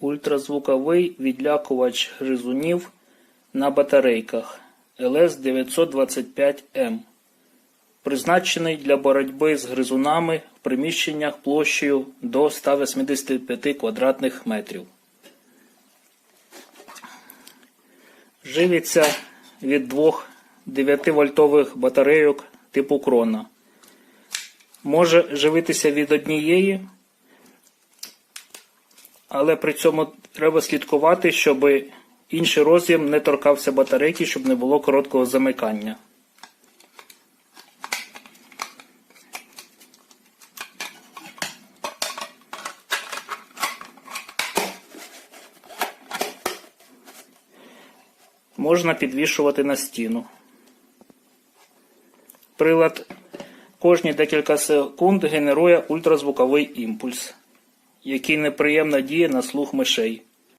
Ультразвуковий відлякувач гризунів на батарейках ЛС-925М. Призначений для боротьби з гризунами в приміщеннях площею до 185 квадратних метрів. Живиться від двох 9-вольтових батарейок типу крона. Може живитися від однієї, але при цьому треба слідкувати, щоб інший роз'єм не торкався батарейки, щоб не було короткого замикання. Можна підвішувати на стіну. Прилад кожні декілька секунд генерує ультразвуковий імпульс, який неприємно діє на слух мишей.